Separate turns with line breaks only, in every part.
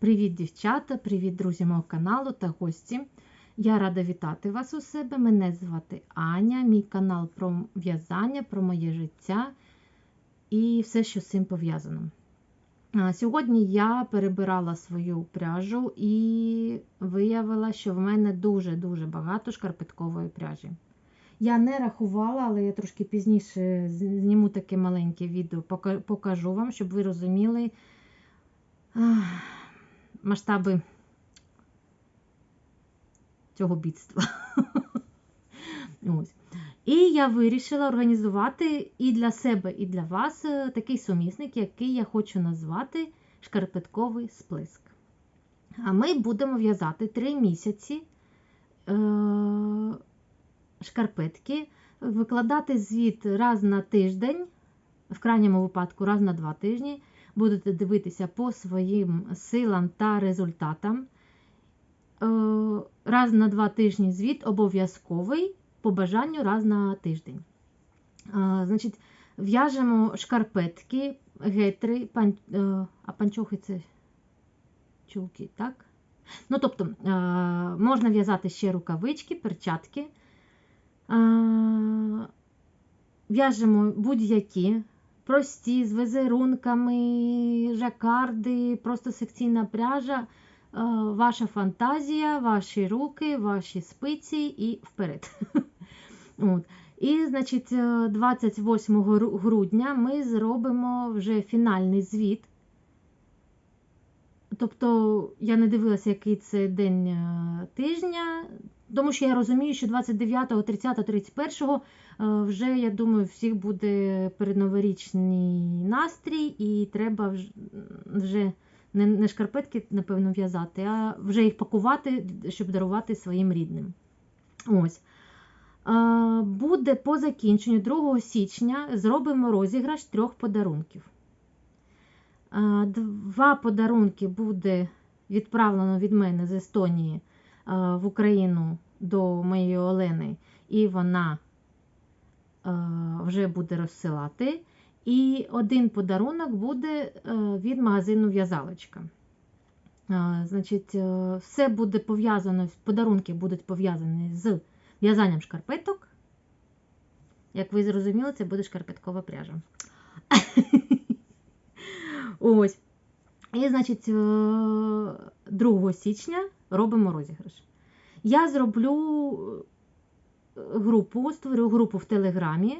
Привіт, дівчата! Привіт, друзі мого каналу та гості. Я рада вітати вас у себе. Мене звати Аня, мій канал про в'язання, про моє життя і все, що з цим пов'язано. Сьогодні я перебирала свою пряжу і виявила, що в мене дуже-дуже багато шкарпеткової пряжі. Я не рахувала, але я трошки пізніше зніму таке маленьке відео, покажу вам, щоб ви розуміли масштаби цього бідства. Ось. І я вирішила організувати і для себе, і для вас е, такий сумісник, який я хочу назвати шкарпетковий сплеск. А ми будемо в'язати 3 місяці е, шкарпетки, викладати звіт раз на тиждень, в крайньому випадку, раз на два тижні будете дивитися по своїм силам та результатам. Е, раз на два тижні звіт обов'язковий по бажанню раз на тиждень. Е, значить, В'яжемо шкарпетки, гетри, пан... Е, а панчохи це чулки, так? Ну, тобто, можна в'язати ще рукавички, перчатки. В'яжемо будь-які прості, з візерунками, жакарди, просто секційна пряжа, е, ваша фантазія, ваші руки, ваші спиці і вперед. От. І, значить, 28 е, грудня ми зробимо вже фінальний звіт. Тобто, я не дивилася, який це день е, тижня, тому що я розумію, що 29, 30, 31 вже, я думаю, всіх буде передноворічний настрій, і треба вже не шкарпетки, напевно, в'язати, а вже їх пакувати, щоб дарувати своїм рідним. Ось. Буде по закінченню 2 січня зробимо розіграш трьох подарунків. Два подарунки буде відправлено від мене з Естонії в Україну до моєї Олени, і вона вже буде розсилати. І один подарунок буде від магазину в'язалочка. Значить, все буде пов'язано, подарунки будуть пов'язані з в'язанням шкарпеток. Як ви зрозуміли, це буде шкарпеткова пряжа. Ось. І, значить, 2 січня робимо розіграш. Я зроблю е, групу, створю групу в Телеграмі,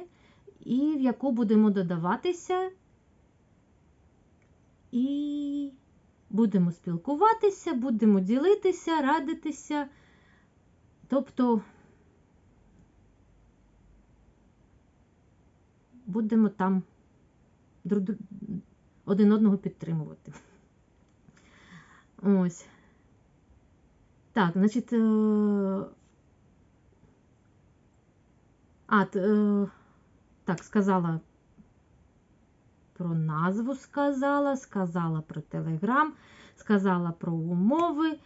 і в яку будемо додаватися, і будемо спілкуватися, будемо ділитися, радитися. Тобто будемо там один одного підтримувати. Ось. Так, значить, е, а, е, так, сказала про назву сказала, сказала про Телеграм, сказала про умови. Е,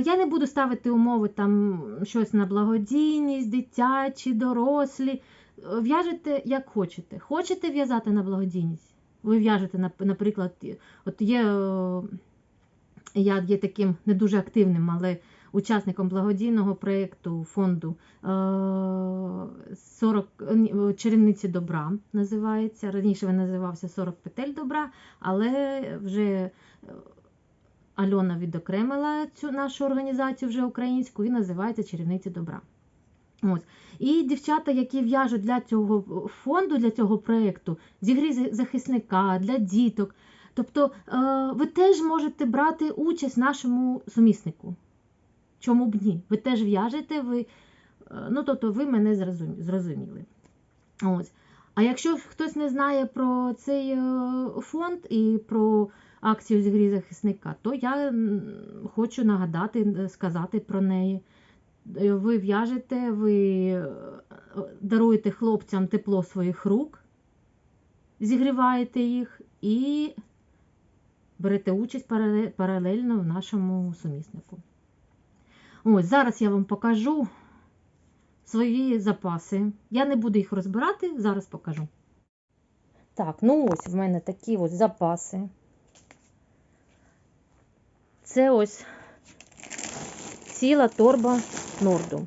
я не буду ставити умови там щось на благодійність, дитячі, дорослі. В'яжете, як хочете. Хочете в'язати на благодійність? Ви в'яжете, наприклад, от є, я є таким не дуже активним, але учасником благодійного проєкту фонду 40 е, добра називається. Раніше він називався 40 петель добра, але вже е, Альона відокремила цю нашу організацію вже українську і називається Черівниці добра. Ось. І дівчата, які в'яжуть для цього фонду, для цього проєкту, зі гри захисника, для діток. Тобто е, ви теж можете брати участь в нашому суміснику. Чому б ні? Ви теж в'яжете, ви, е, ну, тобто ви мене зрозуміли. Ось. А якщо хтось не знає про цей е, фонд і про акцію з грі захисника, то я хочу нагадати, сказати про неї. Е, ви в'яжете, ви даруєте хлопцям тепло своїх рук, зігріваєте їх і берете участь паралельно в нашому суміснику. Ось, зараз я вам покажу свої запаси. Я не буду їх розбирати, зараз покажу. Так, ну ось в мене такі ось запаси. це ось ціла торба норду.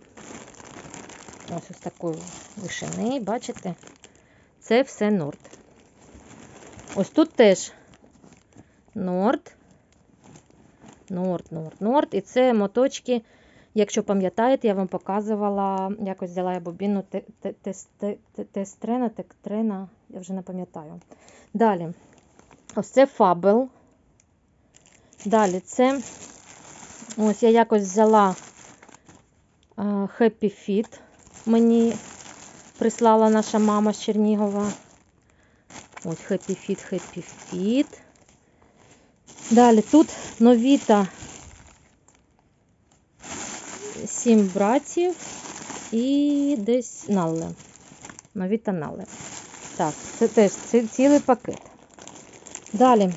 Ось ось такої вишини, бачите? Це все норд. Ось тут теж норд. Норд, норд, норд. І це моточки, якщо пам'ятаєте, я вам показувала, якось взяла я бобіну те- те- тес- те- те- тестрена, тектрена, я вже не пам'ятаю. Далі. Ось це фабел. Далі це. Ось я якось взяла Happy Fit. Мені прислала наша мама з Чернігова. Ось Happy Fit, Happy Fit. Далі тут новіта сім братів і десь нале. Новіта нале. Так, це теж ці- цілий пакет. Далі.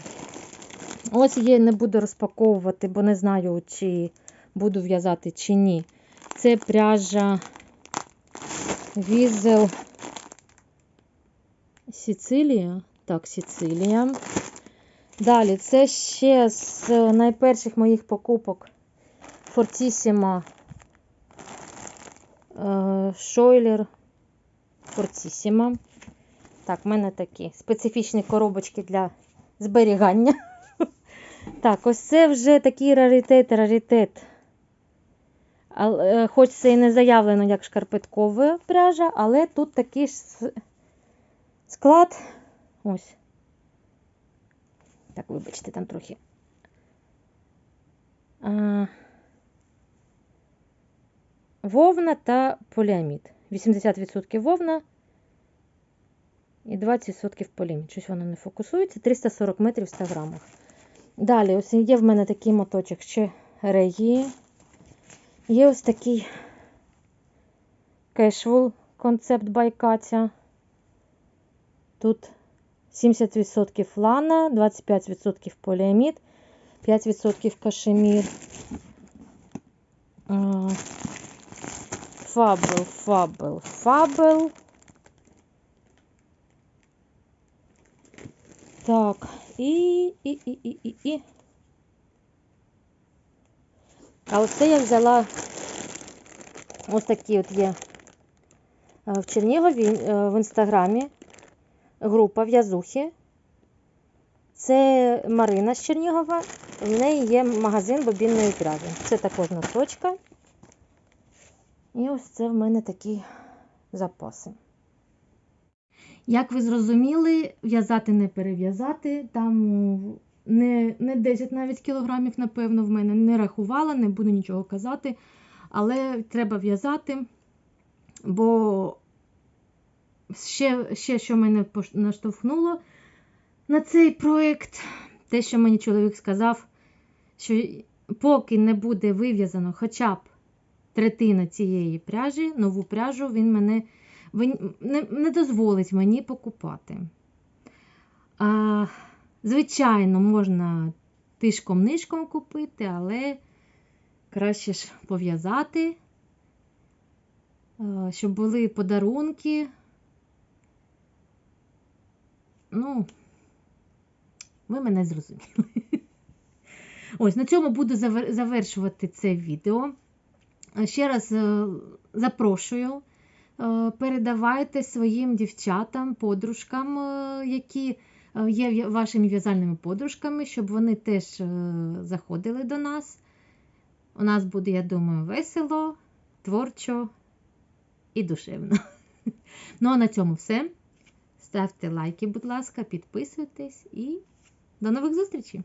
Ось я не буду розпаковувати, бо не знаю, чи буду в'язати, чи ні. Це пряжа Візел Сіцилія. Так, Сіцилія. Далі, це ще з найперших моїх покупок Фортісіма Шойлер Фортісіма. Так, в мене такі специфічні коробочки для зберігання. Так, ось це вже такий раритет, раритет. Хоч це і не заявлено як шкарпеткова пряжа, але тут такий ж склад. Ось. Так, вибачте, там трохи. А, вовна та поліамід. 80% вовна і 20% поліамід. Щось воно не фокусується. 340 метрів в 100 грамах. Далі, ось є в мене такий моточок ще регії. Є ось такий кешвул концепт байкаця. Тут 70% лана, 25% поліамід, 5% кашемір. А, Фабел, фабел, фабел. Так, і, і, і, і, і, і. А оце я взяла ось такі от є е, в Чернігові е, в інстаграмі група в'язухи. Це Марина з Чернігова. В неї є магазин бобінної пряжі. Це також носочка. І ось це в мене такі запаси. Як ви зрозуміли, в'язати не перев'язати. Там не, не 10 навіть кілограмів, напевно, в мене не рахувала, не буду нічого казати. Але треба в'язати, бо ще, ще що мене наштовхнуло на цей проєкт, те, що мені чоловік сказав, що поки не буде вив'язано хоча б третина цієї пряжі, нову пряжу, він мене він не, не дозволить мені покупати. А, звичайно, можна тишком-нишком купити, але краще ж пов'язати, щоб були подарунки. Ну, ви мене зрозуміли. Ось, на цьому буду завершувати це відео. Ще раз е, запрошую, е, передавайте своїм дівчатам, подружкам, е, які є вашими в'язальними подружками, щоб вони теж заходили до нас. У нас буде, я думаю, весело, творчо і душевно. Ну, а на цьому все. Ставте лайки, будь ласка, підписуйтесь і до нових зустрічей!